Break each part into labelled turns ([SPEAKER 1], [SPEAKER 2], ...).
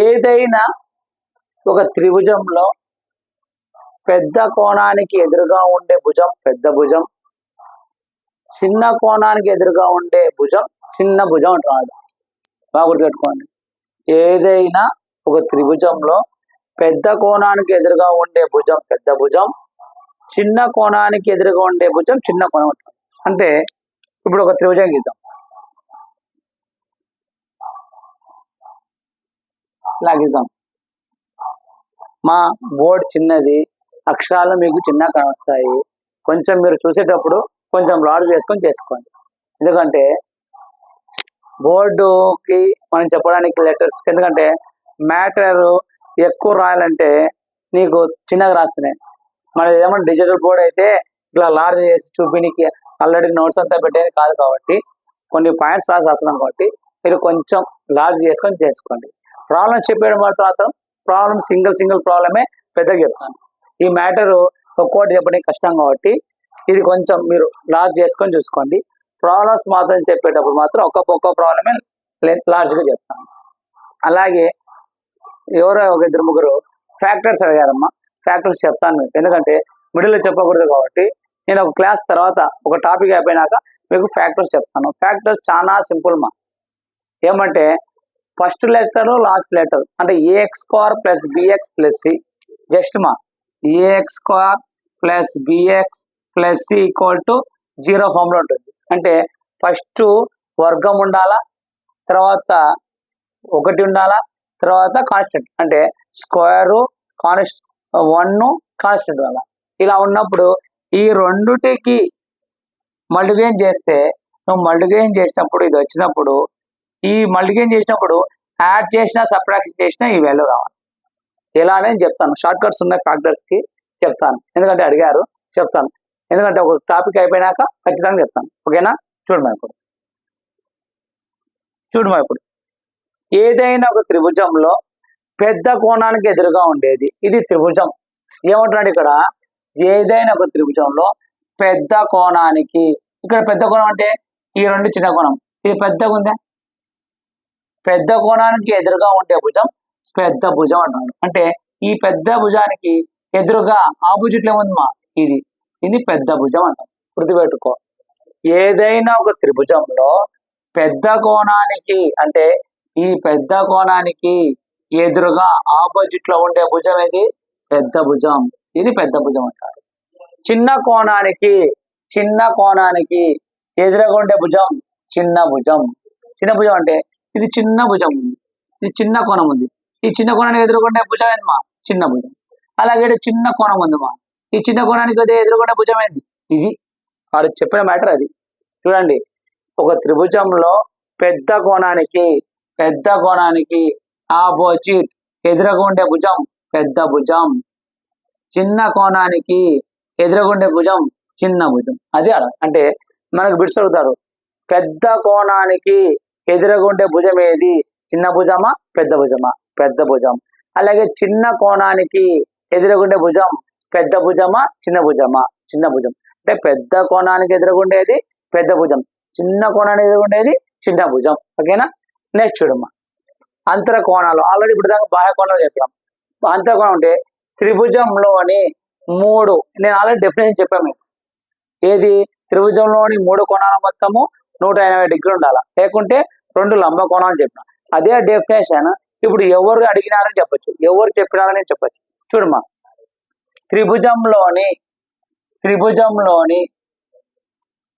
[SPEAKER 1] ఏదైనా ఒక త్రిభుజంలో పెద్ద కోణానికి ఎదురుగా ఉండే భుజం పెద్ద భుజం చిన్న కోణానికి ఎదురుగా ఉండే భుజం చిన్న భుజం అంటున్నాడు బాగా గుర్తుపెట్టుకోండి ఏదైనా ఒక త్రిభుజంలో పెద్ద కోణానికి ఎదురుగా ఉండే భుజం పెద్ద భుజం చిన్న కోణానికి ఎదురుగా ఉండే భుజం చిన్న కోణం అంటే ఇప్పుడు ఒక త్రిభుజం గీద్దాం. లాగిద్దాం మా బోర్డ్ చిన్నది అక్షరాలు మీకు చిన్న కనొస్తాయి. కొంచెం మీరు చూసేటప్పుడు కొంచెం లాడ్ చేసుకొని చేసుకోండి. ఎందుకంటే బోర్డుకి మనం చెప్పడానికి లెటర్స్ ఎందుకంటే మ్యాటర్ ఎక్కువ రాయాలంటే నీకు చిన్నగా రాస్తున్నాయి మన ఏమన్నా డిజిటల్ బోర్డ్ అయితే ఇట్లా లార్జ్ చేసి చూపినికి ఆల్రెడీ నోట్స్ అంతా పెట్టేది కాదు కాబట్టి కొన్ని పాయింట్స్ రాసి రాస్తున్నాం కాబట్టి మీరు కొంచెం లార్జ్ చేసుకొని చేసుకోండి. ప్రాబ్లం చెప్పేయడం మాత్రం ప్రాబ్లం సింగిల్ సింగిల్ ప్రాబ్లమే పెద్దగా చెప్తాను ఈ మ్యాటర్ ఒక్కోటి చెప్పడం కష్టం కాబట్టి ఇది కొంచెం మీరు లార్జ్ చేసుకొని చూసుకోండి. ప్రాబ్లమ్స్ మాత్రం చెప్పేటప్పుడు మాత్రం ఒక్కొక్క ఒక్క ప్రాబ్లమే లార్జ్గా చెప్తాను. అలాగే ఎవరో ఒక ఇద్దరు ముగ్గురు ఫ్యాక్టర్స్ అడిగారమ్మా. ఫ్యాక్టర్స్ చెప్తాను మీకు ఎందుకంటే మిడిల్లో చెప్పకూడదు కాబట్టి నేను ఒక క్లాస్ తర్వాత ఒక టాపిక్ అయిపోయినాక మీకు ఫ్యాక్టర్స్ చెప్తాను. ఫ్యాక్టర్స్ చాలా సింపుల్ మా. ఏమంటే ఫస్ట్ లెటర్ లాస్ట్ లెటర్. అంటే A X square plus B X plus C just మా. A X square plus B X plus C equal to zero ఫామ్లో ఉంటుంది. అంటే ఫస్ట్ వర్గం ఉండాలా? తర్వాత ఒకటి ఉండాలా? తర్వాత కాన్స్టెంట్ అంటే స్క్వేరు కాన్స్ట్ వన్ కాన్స్టెంట్ ఉండాలా? ఇలా ఉన్నప్పుడు ఈ రెండుటికి మల్టిగేన్ చేస్తే నువ్వు మల్టిగేన్ చేసినప్పుడు ఇది వచ్చినప్పుడు ఈ మల్టిగేన్ చేసినప్పుడు యాడ్ చేసినా సబ్ట్రాక్షన్ చేసినా ఈ వాల్యూ రావాలి. ఎలా అనేది చెప్తాను. షార్ట్ కట్స్ ఉన్నాయి ఫ్యాక్టర్స్కి చెప్తాను. ఎందుకంటే అడిగారు చెప్తాను. ఎందుకంటే ఒక టాపిక్ అయిపోయినాక ఖచ్చితంగా చెప్తాను. ఓకేనా? చూడమా ఇప్పుడు. చూడమా ఇప్పుడు. ఏదైనా ఒక త్రిభుజంలో పెద్ద కోణానికి ఎదురుగా ఉండేది ఇది త్రిభుజం. ఏమంటున్నాడు ఇక్కడ? ఏదైనా ఒక త్రిభుజంలో పెద్ద కోణానికి. ఇక్కడ పెద్ద కోణం అంటే ఈ రెండు చిన్న కోణం. ఇది పెద్దగా ఉందా పెద్ద కోణానికి ఎదురుగా ఉండే భుజం పెద్ద భుజం అంటున్నాడు. అంటే ఈ పెద్ద భుజానికి ఎదురుగా ఆపోజిట్ ఉందమ్మా ఇది. ఇది పెద్ద భుజం అంటాం. గుర్తుపెట్టుకో. ఏదైనా ఒక త్రిభుజంలో పెద్ద కోణానికి అంటే ఈ పెద్ద కోణానికి ఎదురుగా ఆపోజిట్లో ఉండే భుజం ఇది పెద్ద భుజం. ఇది పెద్ద భుజం అంటారు. చిన్న కోణానికి చిన్న కోణానికి ఎదురుగా ఉండే భుజం చిన్న భుజం. చిన్న భుజం అంటే ఇది చిన్న భుజం ఉంది. ఇది చిన్న కోణం ఉంది. ఈ చిన్న కోణానికి ఎదురుకుండే భుజం ఏంది మా? చిన్న భుజం. అలాగే చిన్న కోణం ఉంది మా. ఈ చిన్న కోణానికి అదే ఎదురుకుండే భుజం ఏంది? ఇది. వాడు చెప్పిన మ్యాటర్ అది. చూడండి. ఒక త్రిభుజంలో పెద్ద కోణానికి పెద్ద కోణానికి ఆపోజిట్ ఎదురుగా భుజం పెద్ద భుజం. చిన్న కోణానికి ఎదురుగుండే భుజం చిన్న భుజం. అది అలా. అంటే మనకు బిడ్స్ అడుగుతారు. పెద్ద కోణానికి ఎదురుగుండే భుజం ఏది? చిన్న భుజమా? పెద్ద భుజమా? పెద్ద భుజం. అలాగే చిన్న కోణానికి ఎదురుగుండే భుజం పెద్ద భుజమా? చిన్న భుజమా? చిన్న భుజం. అంటే పెద్ద కోణానికి ఎదురుగుండేది పెద్ద భుజం. చిన్న కోణానికి ఎదురుగుండేది చిన్న భుజం. ఓకేనా? నెక్స్ట్ చూడమ్మా. అంతర కోణాలు. ఆల్రెడీ ఇప్పుడు దాకా బాహ్య కోణాలు చెప్పాం. అంతర కోణం అంటే త్రిభుజంలోని మూడు. నేను ఆల్రెడీ డెఫినేషన్ చెప్పాను మీకు. ఏది? త్రిభుజంలోని మూడు కోణాల మొత్తము నూట ఎనభై డిగ్రీలు ఉండాలి? లేకుంటే రెండు లంబకోణం అని చెప్పిన. అదే డెఫినేషన్ ఇప్పుడు ఎవరు అడిగినారని చెప్పొచ్చు. ఎవరు చెప్పినారని చెప్పచ్చు. చూడమ్మా. త్రిభుజంలోని త్రిభుజంలోని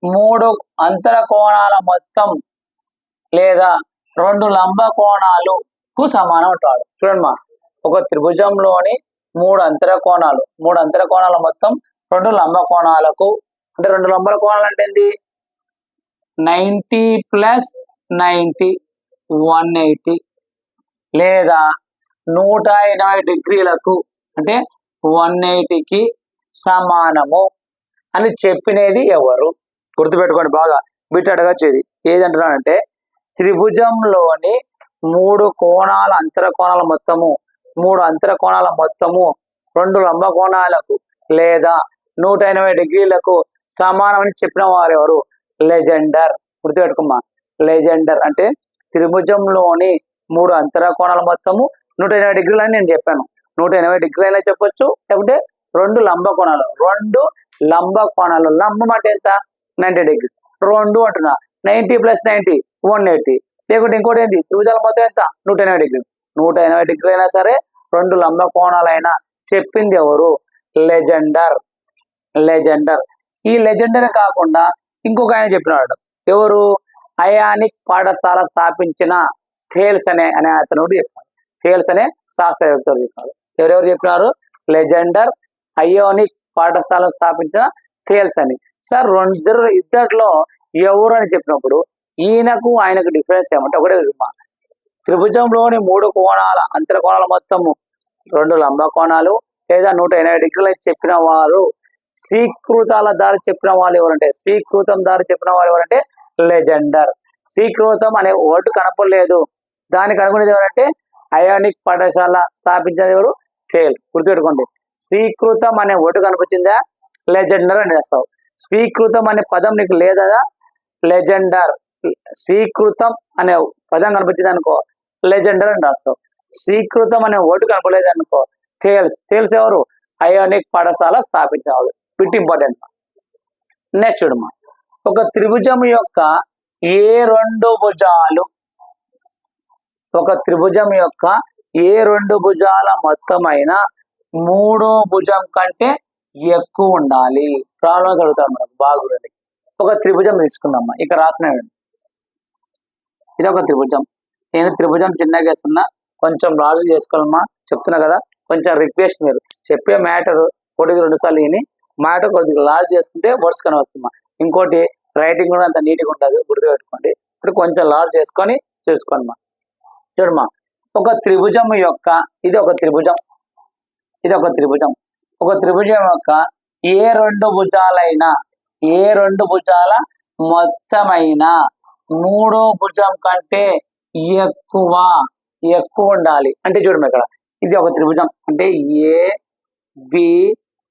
[SPEAKER 1] మూడు అంతర కోణాల మొత్తం లేదా రెండు లంబ కోణాలకు సమానం అంటాడు. చూడమ్మా. ఒక త్రిభుజంలోని మూడు అంతర కోణాలు. మూడు అంతర కోణాల మొత్తం రెండు లంబ కోణాలకు అంటే రెండు లంబల కోణాలు అంటే ఏంటి ninety plus ninety one eighty లేదా నూట ఎనభై డిగ్రీలకు అంటే వన్ ఎయిటీకి సమానము అని చెప్పినది ఎవరు? గుర్తుపెట్టుకోండి బాగా బిట్ అడగచ్చేది ఏదంటున్నానంటే త్రిభుజంలోని మూడు కోణాల అంతర కోణాల మొత్తము మూడు అంతర కోణాల మొత్తము రెండు లంబ కోణాలకు లేదా నూట ఎనభై డిగ్రీలకు సమానమని చెప్పిన వారు ఎవరు? లెజెండర్. గుర్తుపెట్టుకోమ్మా. లెజెండర్ అంటే త్రిభుజంలోని మూడు అంతర కోణాల మొత్తము. నూట ఎనభై డిగ్రీలు అని నేను చెప్పాను. నూట ఎనభై డిగ్రీలు అయినా చెప్పొచ్చు. లేకుంటే రెండు లంబ కోణాలు రెండు లంబ కోణాలు లంబం అంటే ఎంత? Ninety degrees. రెండు అంటున్నా. Ninety plus ninety one eighty. లేకుంటే ఇంకోటి ఏంటి త్రిభుజాల మొత్తం ఎంత? నూట ఎనభై డిగ్రీలు. నూట ఎనభై డిగ్రీలు అయినా సరే రెండు లంబ కోణాలైనా చెప్పింది ఎవరు? లెజెండర్. లెజెండర్. ఈ లెజెండర్ కాకుండా ఇంకొక ఆయన చెప్పినాడు. ఎవరు? అయానిక్ పాఠశాల స్థాపించిన థేల్స్ అనే అనే అతను చెప్పాడు. థేల్స్ అనే శాస్త్రవేత్తలు చెప్పారు. ఎవరెవరు చెప్పినారు? లెజెండర్ అయోనిక్ పాఠశాల స్థాపించిన థేల్స్ అని. సార్ రెండు ఇద్దరిలో ఎవరు అని చెప్పినప్పుడు ఈయనకు ఆయనకు డిఫరెన్స్ ఏమంటే ఒకటే విమా త్రిభుజంలోని మూడు కోణాల అంతర కోణాల మొత్తము రెండు లంబ కోణాలు లేదా నూట ఎనభై డిగ్రీలు చెప్పిన వారు స్వీకృతాల దారి చెప్పిన వాళ్ళు ఎవరంటే స్వీకృతం దారి చెప్పిన వాళ్ళు ఎవరంటే లెజెండర్. స్వీకృతం అనే ఓటు కనపడలేదు. దానికి అనుకునేది ఎవరంటే అయానిక్ పాఠశాల స్థాపించేది ఎవరు? ఫెయిల్స్ గుర్తుపెట్టుకోండి. స్వీకృతం అనే ఓటు కనిపించిందా లెజెండర్ అని వేస్తావు స్వీకృతం అనే పదం నీకు లేదా? లెజెండర్. స్వీకృతం అనే పదం కనిపించింది అనుకో. లెజెండర్ అని రాస్తావు. స్వీకృతం అనే ఓటు కనపడలేదు అనుకో. తేల్స్ తేల్స్ ఎవరు? అయోనిక్ పాఠశాల స్థాపించాలి బిట్ ఇంపార్టెంట్ నెక్స్ట్ చూడమ్మా. ఒక త్రిభుజం యొక్క ఏ రెండు భుజాలు? ఒక త్రిభుజం యొక్క ఏ రెండు భుజాల మొత్తమైన మూడో భుజం కంటే ఎక్కువ ఉండాలి? ప్రాబ్లమ్స్ అడుగుతారు మనకు బాగుంది ఒక త్రిభుజం తీసుకుందాం ఇక్కడ రాసిన ఇది ఒక త్రిభుజం. నేను త్రిభుజం చిన్నగా వేస్తున్నా కొంచెం రాజు చేసుకోవాలమ్మా. చెప్తున్నా కదా కొంచెం రిక్వెస్ట్ మీరు. చెప్పే మ్యాటర్ ఒకటికి రెండు సార్లు విని మ్యాటర్ కొద్దిగా లార్జ్ చేసుకుంటే వర్డ్స్ కనవస్తుందమ్మా ఇంకోటి రైటింగ్ కూడా అంత నీట్గా ఉంటుంది గుర్తుపెట్టుకోండి ఇప్పుడు కొంచెం లార్జ్ చేసుకొని చూసుకోండి మా. చూడమ్మా ఒక త్రిభుజం యొక్క ఇది ఒక త్రిభుజం. ఇది ఒక త్రిభుజం. ఒక త్రిభుజం యొక్క ఏ రెండు భుజాలైనా ఏ రెండు భుజాల మొత్తమైన మూడో భుజం కంటే ఎక్కువ ఎక్కువ ఉండాలి. అంటే చూడమ్మా ఇక్కడ ఇది ఒక త్రిభుజం. అంటే ఏ బి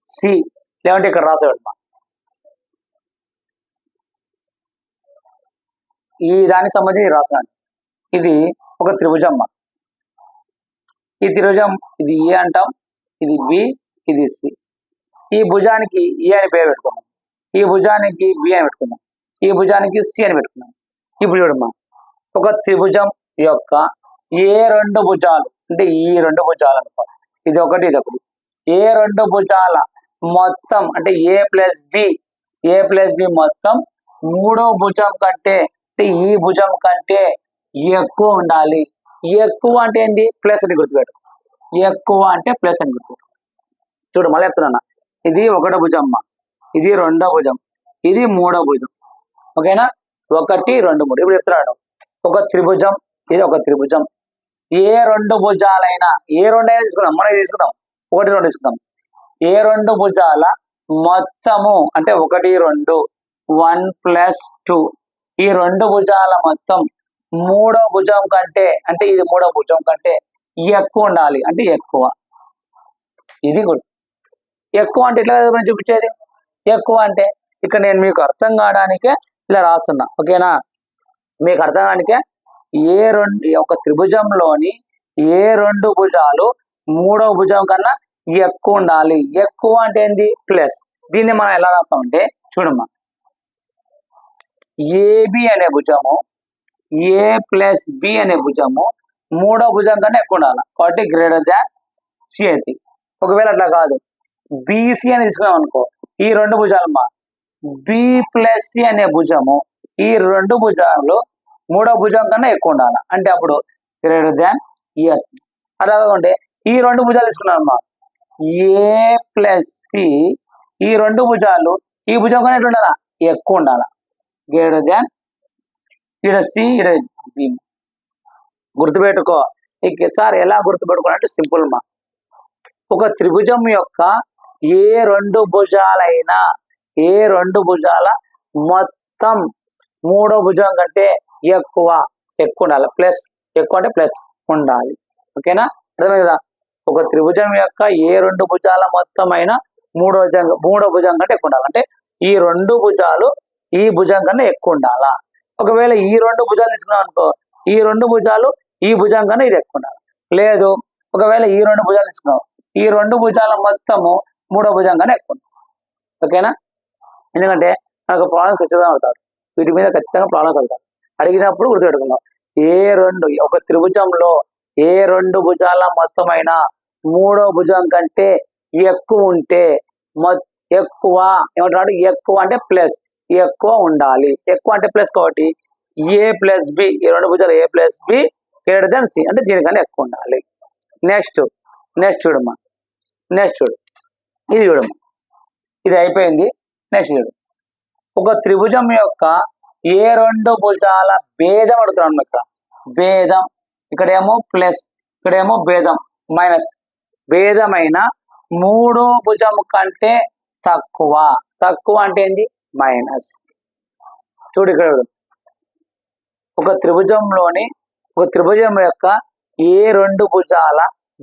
[SPEAKER 1] సి లేదంటే ఇక్కడ రాసేవాడు ఈ దానికి సంబంధించి రాసినాడు ఇది ఒక త్రిభుజం ఈ త్రిభుజం ఇది ఏ అంటాం? ఇది బి ఇది సి. ఈ భుజానికి ఏ అని పేరు పెట్టుకున్నాం ఈ భుజానికి బి అని పెట్టుకున్నాం ఈ భుజానికి సి అని పెట్టుకున్నాం ఇప్పుడు చూడమ్మా. ఒక త్రిభుజం యొక్క ఏ రెండు భుజాలు? అంటే ఈ రెండు భుజాలు అనుకో. ఇది ఒకటి ఇది ఒకటి. ఏ రెండు భుజాల మొత్తం అంటే A plus B? A plus B మొత్తం మూడో భుజం కంటే అంటే ఈ భుజం కంటే ఎక్కువ ఉండాలి. ఎక్కువ అంటే ఏంటి ప్లస్ అని గుర్తుపెట్టు ఎక్కువ అంటే ప్లస్ అని గుర్తుపెట్టు చూడు మళ్ళీ చెప్తున్నా ఇది ఒకటో భుజం ఇది రెండో భుజం. ఇది మూడో భుజం. ఓకేనా? ఒకటి రెండు మూడు. ఇప్పుడు చెప్తున్నాడు ఒక త్రిభుజం ఇది ఒక త్రిభుజం. ఏ రెండు భుజాలైనా ఏ రెండు అయినా తీసుకుందాం. మనం తీసుకుందాం. ఒకటి రెండు తీసుకుందాం. ఏ రెండు భుజాల మొత్తము అంటే ఒకటి రెండు వన్ ప్లస్ టూ. ఈ రెండు భుజాల మొత్తం మూడో భుజం కంటే అంటే ఇది మూడో భుజం కంటే ఎక్కువ ఉండాలి. అంటే ఎక్కువ. ఇది కూడా. ఎక్కువ అంటే ఎట్లా మనం చూపించేది? ఎక్కువ అంటే ఇక్కడ నేను మీకు అర్థం కావడానికే ఇలా రాస్తున్నా. ఓకేనా? మీకు అర్థం కావడానికే ఏ రెండు ఒక త్రిభుజంలోని ఏ రెండు భుజాలు మూడో భుజం కన్నా ఎక్కువ ఉండాలి. ఎక్కువ అంటే ఏంది? ప్లస్. దీన్ని మనం ఎలా రాస్తామంటే చూడమ్మా. ఏబి అనే భుజము ఏ ప్లస్ బి అనే భుజము మూడో భుజం కన్నా ఎక్కువ ఉండాలి. కాబట్టి గ్రేటర్ దాన్ సి ఒకవేళ అట్లా కాదు. బీసీ అని తీసుకున్నాం అనుకో ఈ రెండు భుజాలు మా బి ప్లస్ సి అనే భుజము ఈ రెండు భుజాలు మూడో భుజం కన్నా ఎక్కువ ఉండాలి. అంటే అప్పుడు గ్రేటర్ దాన్ ఎస్ అలా ఈ రెండు భుజాలు తీసుకున్నామమ్మా. ఏ ప్లస్ సి ఈ రెండు భుజాలు ఈ భుజం కన్నా ఎట్లా ఉండాలా? ఎక్కువ ఉండాలా. గ్రేటర్ దాన్ ఇక్కడ సి ఇడ బి. గుర్తుపెట్టుకో. ఇక సార్ ఎలా గుర్తుపెట్టుకోవాలంటే సింపుల్ మా. ఒక త్రిభుజం యొక్క ఏ రెండు భుజాలైనా ఏ రెండు భుజాల మొత్తం మూడో భుజం కంటే ఎక్కువ ఎక్కువ ఉండాలి. ప్లస్ ఎక్కువ అంటే ప్లస్ ఉండాలి. ఓకేనా? అర్థమైంది కదా? ఒక త్రిభుజం యొక్క ఏ రెండు భుజాల మొత్తం అయినా మూడో భుజం మూడో భుజం కంటే ఎక్కువ ఉండాలి. అంటే ఈ రెండు భుజాలు ఈ భుజం కన్నా ఎక్కువ ఉండాలా? ఒకవేళ ఈ రెండు భుజాలు తీసుకున్నాం అనుకో ఈ రెండు భుజాలు ఈ భుజం కన్నా ఇది ఎక్కువ ఉండాలి? లేదు. ఒకవేళ ఈ రెండు భుజాలు తీసుకున్నావు ఈ రెండు భుజాల మొత్తము మూడో భుజం కన్నా ఎక్కువ ఉండాలి. ఓకేనా? ఎందుకంటే మనకు ప్రాబ్లమ్స్ ఖచ్చితంగా అవుతారు వీటి మీద ఖచ్చితంగా ప్రాబ్లమ్స్ అవుతారు అడిగినప్పుడు గుర్తుపెట్టుకుందాం. ఏ రెండు ఒక త్రిభుజంలో ఏ రెండు భుజాల మొత్తమైన మూడో భుజం కంటే ఎక్కువ ఉంటే మొ- ఎక్కువ ఏమంటున్నాడు ఎక్కువ అంటే ప్లస్. ఎక్కువ ఉండాలి. ఎక్కువ అంటే ప్లస్ కాబట్టి ఏ ప్లస్ బి ఈ రెండు భుజాలు A plus B greater than C అంటే దీనికన్నా ఎక్కువ ఉండాలి. నెక్స్ట్ నెక్స్ట్ చూడమ్మా. నెక్స్ట్ చూడు. ఇది చూడమ్మా. ఇది అయిపోయింది. నెక్స్ట్ చూడు. ఒక త్రిభుజం యొక్క ఏ రెండు భుజాల భేదం అడుగుతున్నాం ఇక్కడ. భేదం. ఇక్కడేమో ప్లస్ ఇక్కడేమో భేదం మైనస్ భేదమైన మూడో భుజం కంటే తక్కువ. తక్కువ అంటే ఏంది? మైనస్ చూడు ఇక్కడ ఒక త్రిభుజంలోని ఒక త్రిభుజం యొక్క ఏ రెండు భుజాల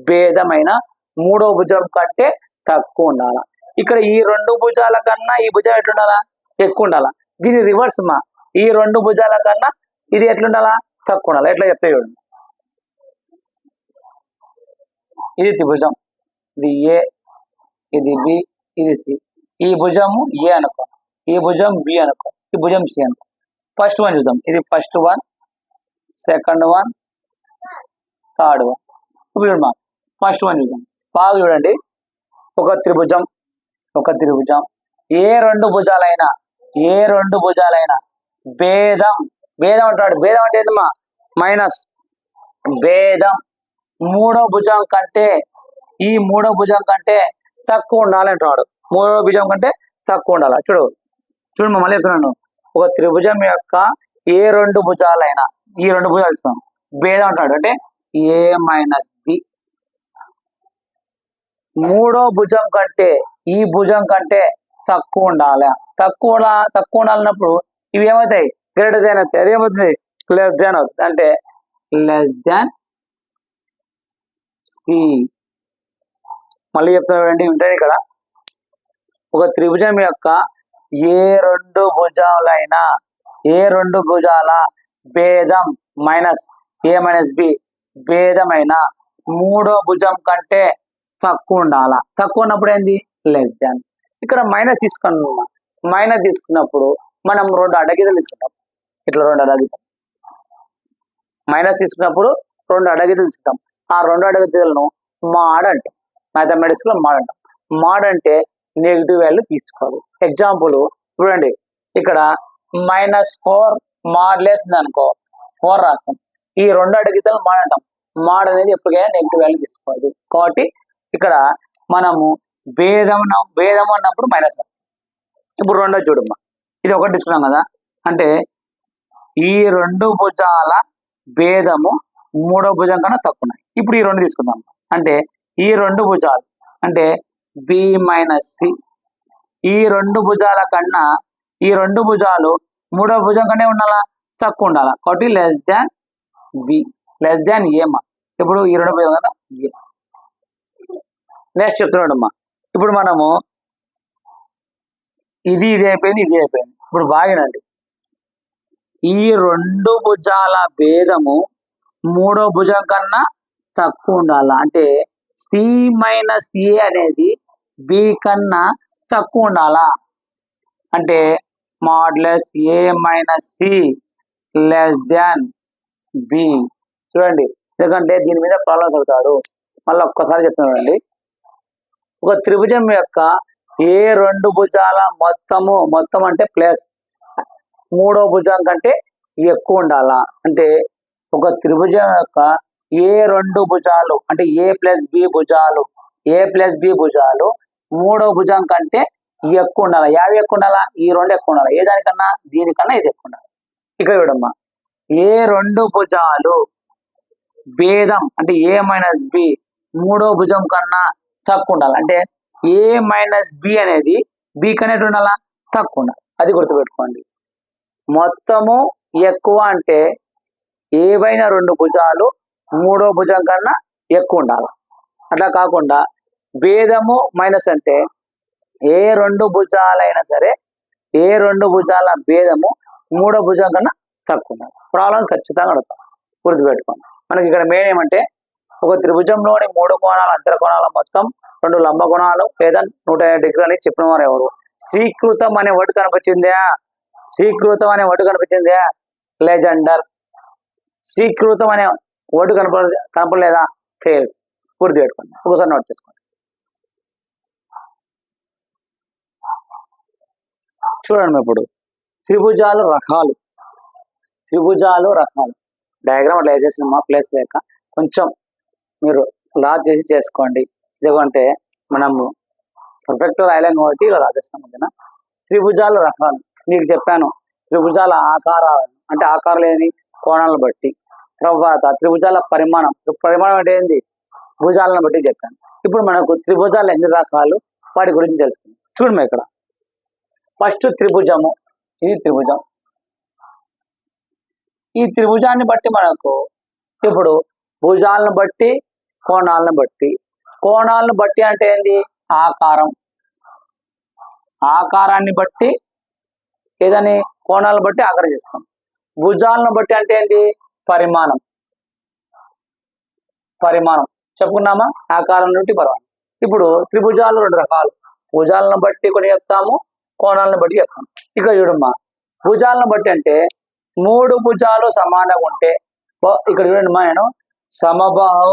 [SPEAKER 1] భేదమైన మూడో భుజం కంటే తక్కువ ఉండాల? ఇక్కడ ఈ రెండు భుజాల కన్నా ఈ భుజం ఎట్లుండాలా? ఎక్కువ ఉండాలా? దీని రివర్స్ మా. ఈ రెండు భుజాల కన్నా ఇది ఎట్లుండాలా? తక్కువ ఉండాలి. ఎట్లా చెప్తే చూడండి ఇది త్రిభుజం. ఇది ఏ ఇది బి ఇది సి ఈ భుజము ఏ అనుకో. ఈ భుజం బి అనుకో ఈ భుజం సి అనుకో. ఫస్ట్ వన్ చూద్దాం. ఇది first one second one third one ఇప్పుడు ఫస్ట్ వన్ చూద్దాం. బాగా చూడండి. ఒక త్రిభుజం ఒక త్రిభుజం. ఏ రెండు భుజాలైనా ఏ రెండు భుజాలైనా భేదం భేదం అంటాడు. భేదం అంటే ఏదమ్మా? మైనస్ భేదం. మూడో భుజం కంటే ఈ మూడో భుజం కంటే తక్కువ ఉండాలి అంటున్నాడు మూడో భుజం కంటే తక్కువ ఉండాలి? చూడు. చూడు మళ్ళీ చెప్తున్నాను. ఒక త్రిభుజం యొక్క ఏ రెండు భుజాలైనా ఈ రెండు భుజాలు తీసుకున్నాం భేదం అంటాడు. అంటే ఏ మైనస్ బి. మూడో భుజం కంటే ఈ భుజం కంటే తక్కువ ఉండాలి. తక్కువ తక్కువ ఉండాలన్నప్పుడు ఇవి ఏమవుతాయి? గ్రేటర్ దాన్ అవుతాయి. అదేమవుతుంది లెస్ దాన్ అవుతుంది. అంటే లెస్ దాన్ సి మళ్ళీ చెప్తానండి ఉంటాయి ఇక్కడ. ఒక త్రిభుజం యొక్క ఏ రెండు భుజాలైనా ఏ రెండు భుజాల భేదం మైనస్ ఏ మైనస్ బి? భేదమైన మూడో భుజం కంటే తక్కువ ఉండాలా? తక్కువ ఉన్నప్పుడు ఏంది? లెస్ దాన్ ఇక్కడ మైనస్ తీసుకున్నాం మైనస్ తీసుకున్నప్పుడు మనం రెండు అడగీతలు తీసుకుంటాం. ఇట్లా రెండు అడగీతలు మైనస్ తీసుకున్నప్పుడు రెండు అడగితలు తీసుకుంటాం. ఆ రెండు అడగీతలను మాడ్ అంటాం. మ్యాథమెటిక్స్లో మాడ్ అంటాం. మాడ్ అంటే నెగిటివ్ వాల్యూ తీసుకోవాలి ఎగ్జాంపుల్ చూడండి ఇక్కడ మైనస్ ఫోర్ మాడ్ అనుకో ఫోర్ రాస్తాం. ఈ రెండు అడిగితలు మాడటం మాడ్ అనేది ఎప్పటికైనా నెగిటివ్ వాల్యూ తీసుకోవాలి. కాబట్టి ఇక్కడ మనము భేదం భేదం అన్నప్పుడు మైనస్ రాస్తాం. ఇప్పుడు రెండో చూడమ్మా. ఇది ఒకటి తీసుకున్నాం కదా. అంటే ఈ రెండు భుజాల భేదము మూడో భుజం కన్నా తక్కువ ఉన్నాయి. ఇప్పుడు ఈ రెండు తీసుకుందాం. అంటే ఈ రెండు భుజాలు అంటే బి మైనస్ సి ఈ రెండు భుజాల కన్నా ఈ రెండు భుజాలు మూడో భుజం కన్నా ఉండాలా? తక్కువ ఉండాలా? కాబట్టి less than b less than ఏమా ఇప్పుడు ఈ రెండు భుజం కదా? ఏ నెక్స్ట్ చెప్తున్నాడమ్మా ఇప్పుడు మనము ఇది ఇది అయిపోయింది ఇది అయిపోయింది. ఇప్పుడు బాగినండి. ఈ రెండు భుజాల భేదము మూడో భుజం కన్నా తక్కువ ఉండాల? అంటే సి మైనస్ ఏ అనేది బి కన్నా తక్కువ ఉండాలా? అంటే modulus a minus c less than b చూడండి. ఎందుకంటే దీని మీద ప్రాబ్లమ్స్ అవుతాడు మళ్ళీ ఒక్కసారి చెప్తున్నానండి ఒక త్రిభుజం యొక్క ఏ రెండు భుజాల మొత్తము మొత్తం అంటే ప్లస్ మూడో భుజం కంటే ఎక్కువ ఉండాలా? అంటే ఒక త్రిభుజం యొక్క ఏ రెండు భుజాలు అంటే ఏ ప్లస్ బి భుజాలు ఏ ప్లస్ బి భుజాలు మూడో భుజం కంటే ఎక్కువ ఉండాలి. యాభై ఎక్కువ ఉండాలా? ఈ రెండు ఎక్కువ ఉండాలి? ఏ దానికన్నా? దీనికన్నా ఇది ఎక్కువ ఉండాలి. ఇక చూడమ్మా. ఏ రెండు భుజాలు భేదం అంటే ఏ మైనస్ బి మూడో భుజం కన్నా తక్కువ ఉండాలి. అంటే ఏ మైనస్ బి అనేది బి కన్నా ఉండాలా? తక్కువ ఉండాలి. అది గుర్తుపెట్టుకోండి. మొత్తము ఎక్కువ అంటే ఏవైనా రెండు భుజాలు మూడో భుజం కన్నా ఎక్కువ ఉండాలి? అట్లా కాకుండా భేదము మైనస్ అంటే ఏ రెండు భుజాలైనా సరే ఏ రెండు భుజాల భేదము మూడో భుజం కన్నా తక్కువ ప్రాబ్లమ్స్ ఖచ్చితంగా అడుగుతాం గుర్తుపెట్టుకోండి. మనకి ఇక్కడ మెయిన్ ఏమంటే ఒక త్రిభుజంలోని మూడు కోణాల అంతర కోణాల మొత్తం రెండు లంబ కోణాలు లేదా నూట యాభై డిగ్రీలు అని చెప్పిన వారు ఎవరు? శ్రీకృతం అనే వర్డ్ కనిపించిందా? శ్రీకృతం అనే వడ్డు కనిపించిందా? లెజెండర్ శ్రీకృతం అనే వర్డ్ కనప కనపడలేదా? ఫెయిల్స్ గుర్తుపెట్టుకోండి. ఒకసారి నోట్ చేసుకోండి. చూడండి ఇప్పుడు. త్రిభుజాలు రకాలు త్రిభుజాలు రకాలు డయాగ్రామ్ అట్లా వేసేసిన ప్లేస్ లేక కొంచెం మీరు లార్జ్ చేసి చేసుకోండి. ఎందుకంటే మనము పర్ఫెక్ట్ రాయలేం కాబట్టి ఇలా రాసేస్తాం ఓకేనా? త్రిభుజాలు రకాలు మీకు చెప్పాను. త్రిభుజాల ఆకారాలు. అంటే ఆకారాలు ఏంది కోణాలను బట్టి. తర్వాత త్రిభుజాల పరిమాణం. పరిమాణం అంటే ఏంది? భుజాలను బట్టి చెప్పాను. ఇప్పుడు మనకు త్రిభుజాలు ఎన్ని రకాలు? వాటి గురించి తెలుసుకుందాం. చూడమే ఇక్కడ ఫస్ట్ త్రిభుజము. ఇది త్రిభుజం. ఈ త్రిభుజాన్ని బట్టి మనకు ఇప్పుడు భుజాలను బట్టి కోణాలను బట్టి. కోణాలను బట్టి అంటే ఏంది? ఆకారం. ఆకారాన్ని బట్టి ఏదని? కోణాలను బట్టి ఆకారం చేస్తాం. భుజాలను బట్టి అంటే ఏంది? పరిమాణం. పరిమాణం. చెప్పుకున్నామా? ఆకారం నుండి పరిమాణం. ఇప్పుడు త్రిభుజాలు రెండు రకాలు. భుజాలను బట్టి కొన్ని చెప్తాము కోణాలను బట్టి చెప్తాం ఇక చూడమ్మా. భుజాలను బట్టి అంటే మూడు భుజాలు సమానంగా ఉంటే ఇక్కడ చూడండిమా నేను. సమబాహు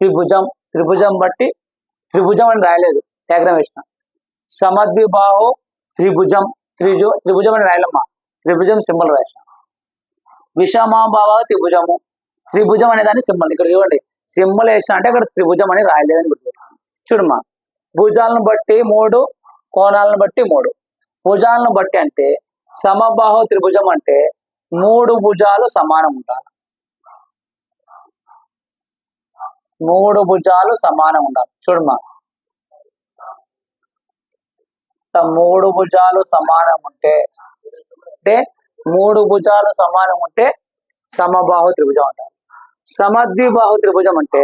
[SPEAKER 1] త్రిభుజం త్రిభుజం బట్టి త్రిభుజం అని రాయలేదు డయాగ్రామ్ వేసిన. సమద్విబాహు త్రిభుజం త్రిజు త్రిభుజం అని రాయలమ్మా. త్రిభుజం సింబల్ రాసిన. విషమాభావ త్రిభుజము త్రిభుజం అనే దాన్ని సింబల్. ఇక్కడ చూడండి. సింబల్ వేసిన అంటే ఇక్కడ త్రిభుజం అని రాయలేదని గుర్తుపెట్టుకోండి చూడమ్మా. భుజాలను బట్టి మూడు కోణాలను బట్టి మూడు. భుజాలను బట్టి అంటే సమబాహు త్రిభుజం అంటే మూడు భుజాలు సమానం ఉండాలి. మూడు భుజాలు సమానం ఉండాలి. చూడమ్మా. మూడు భుజాలు సమానం ఉంటే అంటే మూడు భుజాలు సమానం ఉంటే సమబాహు త్రిభుజం అంటారు. సమద్విబాహు త్రిభుజం అంటే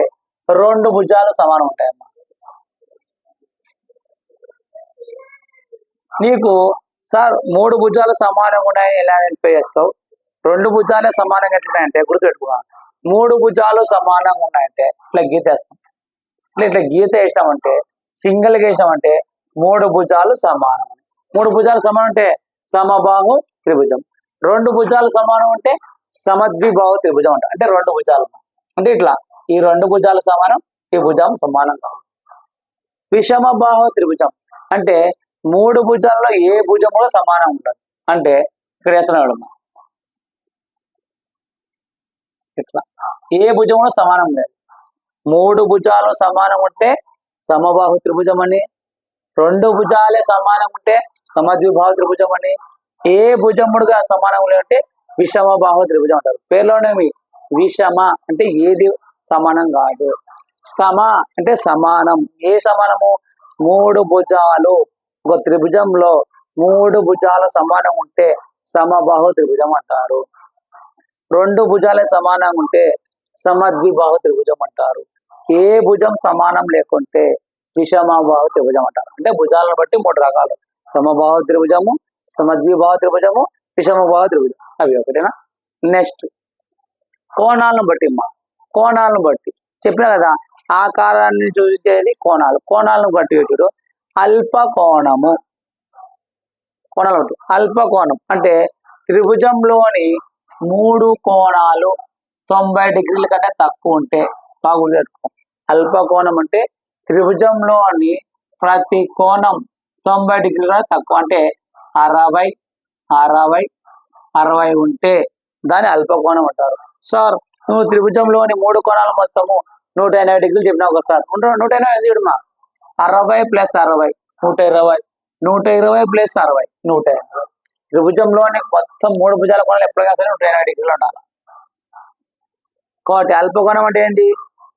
[SPEAKER 1] రెండు భుజాలు సమానం ఉంటాయమ్మా. నీకు సార్ మూడు భుజాలు సమానంగా ఉన్నాయని ఎలా ఐడెంటిఫై చేస్తావు? రెండు భుజాలే సమానంగా ఎట్లున్నాయంటే గుర్తుపెట్టుకున్నా మూడు భుజాలు సమానంగా ఉన్నాయంటే ఇట్లా గీత వేస్తాం. ఇట్లా ఇట్లా గీత వేసామంటే సింగిల్గా వేసామంటే మూడు భుజాలు సమానం. మూడు భుజాలు సమానం అంటే సమబాహు త్రిభుజం. రెండు భుజాలు సమానం అంటే సమద్విబాహు త్రిభుజం అంట. అంటే రెండు భుజాలు. అంటే ఇట్లా ఈ రెండు భుజాలు సమానం ఈ భుజం సమానం కాదు విషమ బాహు త్రిభుజం. అంటే మూడు భుజాల్లో ఏ భుజం కూడా సమానం ఉంటుంది అంటే ఇక్కడ వేస్తున్నాడు ఇట్లా. ఏ భుజం కూడా సమానం లేదు. మూడు భుజాలు సమానం ఉంటే సమబాహు త్రిభుజం అని రెండు భుజాలే సమానం ఉంటే సమద్విభావ త్రిభుజం అని ఏ భుజముడుగా సమానం లేదంటే విషమ బాహు త్రిభుజం అంటారు. పేర్లోనే విషమ అంటే ఏది సమానం కాదు. సమ అంటే సమానం. ఏ సమానము? మూడు భుజాలు. ఒక త్రిభుజంలో మూడు భుజాల సమానం ఉంటే సమబాహు త్రిభుజం అంటారు. రెండు భుజాలే సమానంగా ఉంటే సమద్విబాహు త్రిభుజం అంటారు. ఏ భుజం సమానం లేకుంటే విషమబాహు త్రిభుజం అంటారు. అంటే భుజాలను బట్టి మూడు రకాలు. సమబాహు త్రిభుజము సమద్విబాహు త్రిభుజము విషమబాహు త్రిభుజం. అవి ఒకటేనా? నెక్స్ట్ కోణాలను బట్టి అమ్మా. కోణాలను బట్టి. చెప్పిన కదా ఆకారాన్ని చూసి కోణాలు. కోణాలను బట్టి చూడు. అల్ప కోణము కోణాలు ఒకటి అల్పకోణం అంటే త్రిభుజంలోని మూడు కోణాలు తొంభై డిగ్రీల కంటే తక్కువ ఉంటే బాగుంది అల్ప కోణం అంటే త్రిభుజంలోని ప్రతి కోణం తొంభై డిగ్రీల కంటే తక్కువ అంటే అరవై అరవై అరవై ఉంటే దాన్ని అల్పకోణం అంటారు. సార్ నువ్వు త్రిభుజంలోని మూడు కోణాలు మొత్తము నూట ఎనభై డిగ్రీలు చెప్పినావు కదా సార్. నూట ఎనభై ఎందుకు అరవై ప్లస్ అరవై నూట ఇరవై నూట ఇరవై ప్లస్ అరవై నూట ఇరవై. త్రిభుజంలోని మొత్తం మూడు భుజాల కోణాలు ఎప్పుడైనా సరే నూట ఎనభై డిగ్రీలు ఉండాలి. కాబట్టి అల్పకోణం అంటే ఏంటి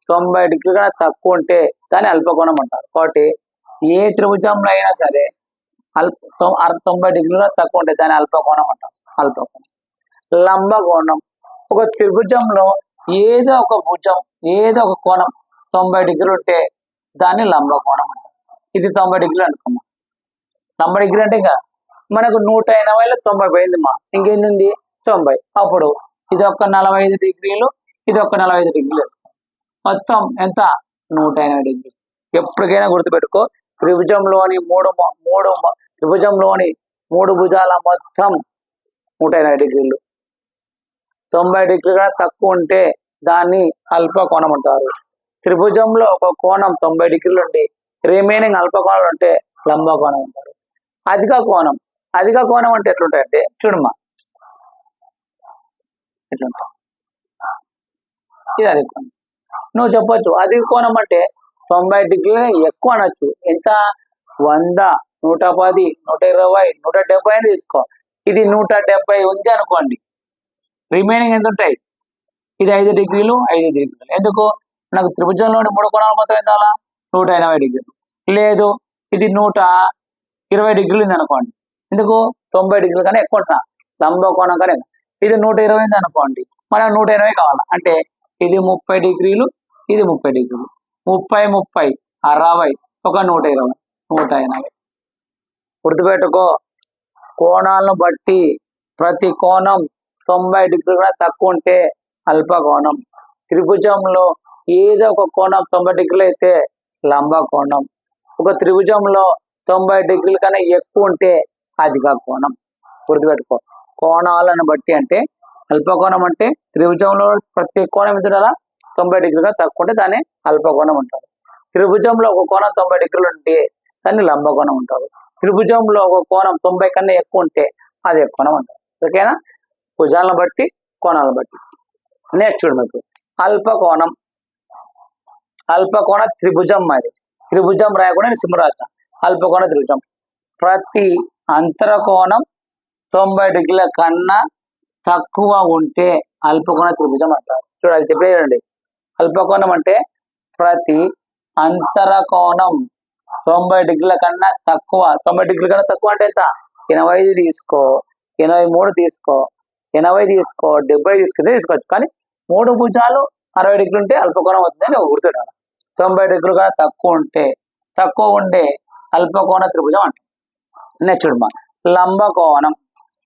[SPEAKER 1] తొంభై డిగ్రీ కన్నా తక్కువ ఉంటే దాన్ని అల్పకోణం అంటారు. కాబట్టి ఏ త్రిభుజంలో అయినా సరే అల్ప అర- తొంభై డిగ్రీల తక్కువ ఉంటే దాన్ని అల్పకోణం అంటారు. అల్పకోణం. లంబకోణం. ఒక త్రిభుజంలో ఏదో ఒక భుజం ఏదో ఒక కోణం తొంభై డిగ్రీలు ఉంటే దాన్ని లంబకోణం అంటారు. ఇది తొంభై డిగ్రీలు అనుకోమా తొంభై డిగ్రీ అంటే ఇంకా మనకు నూట ఎనభైలో తొంభై పోయింది మా. ఇంకేంది తొంభై. అప్పుడు ఇది ఒక నలభై ఐదు డిగ్రీలు ఇది ఒక నలభై ఐదు డిగ్రీలు వేసుకో. మొత్తం ఎంత? నూట ఎనభై డిగ్రీలు. ఎప్పటికైనా గుర్తుపెట్టుకో త్రిభుజంలోని మూడు మూడు త్రిభుజంలోని మూడు భుజాల మొత్తం నూట ఎనభై డిగ్రీలు. తొంభై డిగ్రీ కూడా తక్కువ ఉంటే దాన్ని అల్ప కోణం అంటారు. త్రిభుజంలో ఒక కోణం తొంభై డిగ్రీలు ఉండి రిమైనింగ్ అల్పకోణాలు ఉంటే లంబకోణం కోణం అధిక కోణం అధిక కోణం అంటే ఎట్లుంటాయంటే చూడమ్మా ఎట్లుంటాయి? ఇది అధిక కోణం. నువ్వు చెప్పొచ్చు అధిక కోణం అంటే తొంభై డిగ్రీలు ఎక్కువ అనొచ్చు. ఎంత? వంద నూట పది నూట ఇరవై నూట డెబ్బై అని తీసుకో. ఇది నూట డెబ్బై ఉంది అనుకోండి. రిమైనింగ్ ఎంత ఉంటాయి ఇది ఐదు డిగ్రీలు ఐదు డిగ్రీలు. ఎందుకు? నాకు త్రిభుజంలోని మూడు కోణాలు మొత్తం ఎంత నూట ఎనభై డిగ్రీలు. లేదు ఇది నూట ఇరవై డిగ్రీలు ఉంది అనుకోండి. ఎందుకు? తొంభై డిగ్రీలు కానీ ఎక్కువ ఉంటున్నా. లంబ కోణం కానీ ఇది నూట ఇరవై ఉంది అనుకోండి. మనకు నూట ఇరవై కావాలి? అంటే ఇది ముప్పై డిగ్రీలు ఇది ముప్పై డిగ్రీలు. ముప్పై ముప్పై అరవై ఒక నూట ఇరవై నూట ఎనభై. గుర్తుపెట్టుకో కోణాలను బట్టి ప్రతి కోణం తొంభై డిగ్రీల కూడా తక్కువ ఉంటే అల్ప కోణం త్రిభుజంలో ఏదో ఒక కోణం తొంభై డిగ్రీలు అయితే లంబకోణం ఒక త్రిభుజంలో తొంభై డిగ్రీల కన్నా ఎక్కువ ఉంటే అధిక కోణం. గుర్తుపెట్టుకో. కోణాలను బట్టి అంటే అల్పకోణం అంటే త్రిభుజంలో ప్రతి కోణం ఎంత ఉండాలా? తొంభై డిగ్రీగా తక్కువ ఉంటే దాన్ని అల్పకోణం అంటారు. త్రిభుజంలో ఒక కోణం తొంభై డిగ్రీలు ఉంటే దాన్ని లంబకోణం అంటారు. త్రిభుజంలో ఒక కోణం తొంభై కన్నా ఎక్కువ ఉంటే అది కోణం అంటారు. ఓకేనా? భుజాలను బట్టి కోణాలను బట్టి. నెక్స్ట్ చూడు మీకు. అల్పకోణం. అల్పకోణ త్రిభుజం మరి. త్రిభుజం రాయకుండా నేను అల్పకోణ త్రిభుజం. ప్రతి అంతరకోణం తొంభై డిగ్రీల కన్నా తక్కువ ఉంటే అల్పకోణ త్రిభుజం అంటారు. చూడాలి చెప్పేయండి. అల్పకోణం అంటే ప్రతి అంతరకోణం తొంభై డిగ్రీల కన్నా తక్కువ. తొంభై డిగ్రీల కన్నా తక్కువ అంటే ఎంత? ఎనభై ఐదు తీసుకో ఎనభై మూడు తీసుకో ఎనభై తీసుకో డెబ్బై తీసుకుంటే తీసుకోవచ్చు. కానీ మూడు భుజాలు అరవై డిగ్రీలు ఉంటే అల్పకోణం వద్దని అని గుర్తున్నాను తొంభై డిగ్రీలు కన్నా తక్కువ ఉంటే తక్కువ ఉండే అల్పకోణ త్రిభుజం అంటాం. నెక్స్ట్ లంబకోణం.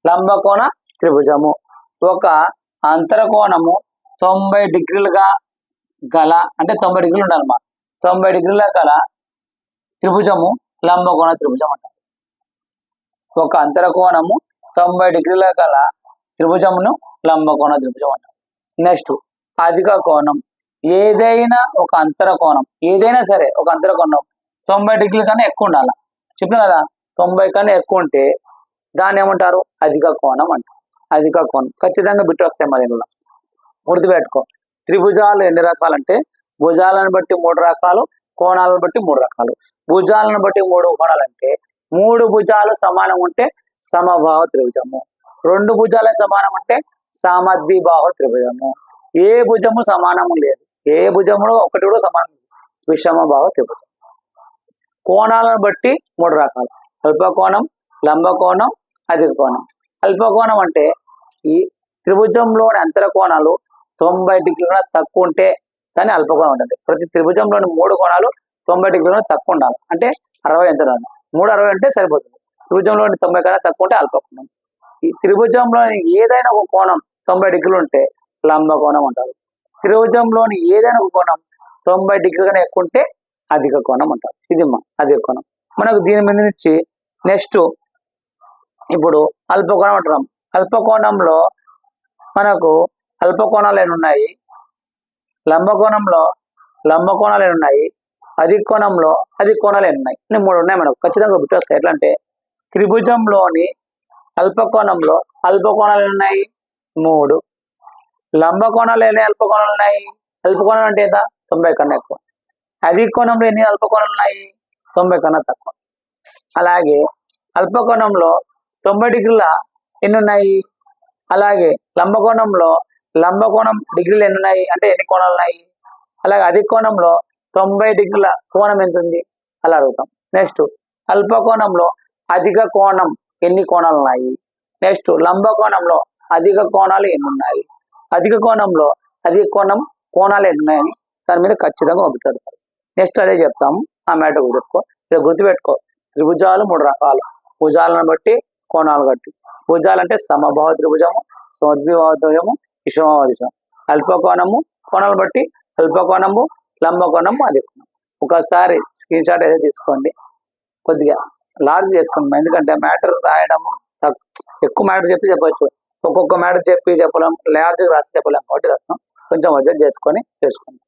[SPEAKER 1] లంబకోణ త్రిభుజము. ఒక అంతరకోణము తొంభై డిగ్రీలుగా గల అంటే తొంభై డిగ్రీలు ఉండాలన్నమా తొంభై డిగ్రీల గల త్రిభుజము లంబకోణ త్రిభుజం అంటారు ఒక అంతరకోణము తొంభై డిగ్రీల గల త్రిభుజమును లంబకోణ త్రిభుజం అంటారు నెక్స్ట్ అధిక కోణం. ఏదైనా ఒక అంతర కోణం ఏదైనా సరే ఒక అంతర కోణం తొంభై డిగ్రీల కన్నా ఎక్కువ ఉండాలి? చెప్పిన కదా తొంభై కన్నా ఎక్కువ ఉంటే దాన్ని ఏమంటారు? అధిక కోణం అంటారు. అధిక కోణం. ఖచ్చితంగా బిట్టు వస్తాయి మా దీనిలో గుర్తుపెట్టుకో. త్రిభుజాలు ఎన్ని రకాలంటే భుజాలను బట్టి మూడు రకాలు కోణాలను బట్టి మూడు రకాలు. భుజాలను బట్టి మూడు కోణాలు అంటే మూడు భుజాలు సమానం ఉంటే సమభావ త్రిభుజము. రెండు భుజాలు సమానం ఉంటే సామద్విబాహు త్రిభుజము. ఏ భుజము సమానము లేదు. ఏ భుజములో ఒకటి కూడా సమానం విషమ భావ త్రిభుజం. కోణాలను బట్టి మూడు రకాలు. అల్పకోణం లంబకోణం అధిక కోణం అల్పకోణం అంటే ఈ త్రిభుజంలోని అంతర కోణాలు తొంభై డిగ్రీల తక్కువ ఉంటే దాన్ని అల్పకోణం ఉంటుంది ప్రతి త్రిభుజంలోని మూడు కోణాలు తొంభై డిగ్రీల తక్కువ ఉండాలి. అంటే అరవై ఎంత మూడు అరవై అంటే సరిపోతుంది. త్రిభుజంలోని తొంభై కన్నా తక్కువ ఉంటే అల్పకోణం. ఈ త్రిభుజంలోని ఏదైనా ఒక కోణం తొంభై డిగ్రీలు ఉంటే లంబకోణం అంటారు. త్రిభుజంలోని ఏదైనా ఒక కోణం తొంభై డిగ్రీ కన్నా ఎక్కువ ఉంటే అధిక కోణం అంటారు. ఇది మా అధిక కోణం. మనకు దీని మీద నుంచి నెక్స్ట్ ఇప్పుడు అల్పకోణం అంటున్నాం. అల్పకోణంలో మనకు అల్పకోణాలు ఏమి ఉన్నాయి? లంబకోణంలో లంబకోణాలు ఏమి ఉన్నాయి? అధిక కోణంలో అధిక కోణాలు ఏమి ఉన్నాయి? ఇన్ని మూడు ఉన్నాయి మనకు. ఖచ్చితంగా గుర్తొస్తాయి ఎట్లా అంటే త్రిభుజంలోని అల్పకోణంలో అల్పకోణాలు ఉన్నాయి? మూడు. లంబకోణాలు ఎన్ని అల్పకోణాలు ఉన్నాయి? అల్పకోణం అంటే ఎంత? తొంభై కన్నా ఎక్కువ. అధిక కోణంలో ఎన్ని అల్పకోణాలు ఉన్నాయి? తొంభై కన్నా తక్కువ. అలాగే అల్పకోణంలో తొంభై డిగ్రీల ఎన్ని ఉన్నాయి? అలాగే లంబకోణంలో లంబకోణం డిగ్రీలు ఎన్ని ఉన్నాయి? అంటే ఎన్ని కోణాలు ఉన్నాయి? అలాగే అధిక కోణంలో తొంభై డిగ్రీల కోణం ఎంత ఉంది? అలా అడుగుతాం. నెక్స్ట్ అల్పకోణంలో అధిక కోణం ఎన్ని కోణాలు ఉన్నాయి? నెక్స్ట్ లంబకోణంలో అధిక కోణాలు ఎన్ని ఉన్నాయి? అధిక కోణంలో అధిక కోణం కోణాలు ఎన్ని ఉన్నాయని దాని మీద ఖచ్చితంగా ఒకటి పెడతారు. నెక్స్ట్ అదే చెప్తాము ఆ మ్యాటర్ గుర్తుపెట్టుకో. ఇక గుర్తుపెట్టుకో. త్రిభుజాలు మూడు రకాలు. భుజాలను బట్టి కోణాలు కట్టి. భుజాలు అంటే సమభావ త్రిభుజము సమద్విభావ త్రిభుజము విషమభావ త్రిభుజం అల్పకోణము కోణాలు బట్టి అల్పకోణము లంబకోణము అది కోణం ఒకసారి స్క్రీన్ షాట్ అయితే తీసుకోండి. కొద్దిగా లార్జ్ చేసుకుంటాం ఎందుకంటే మ్యాటర్ రాయడం ఎక్కువ మ్యాటర్ చెప్తే చెప్పచ్చు. ఒక్కొక్క మ్యాటర్ చెప్పి చెప్పలేం లార్జ్గా రాసి చెప్పలేం కాబట్టి రాస్తాం కొంచెం అడ్జస్ట్ చేసుకొని చేసుకుందాం.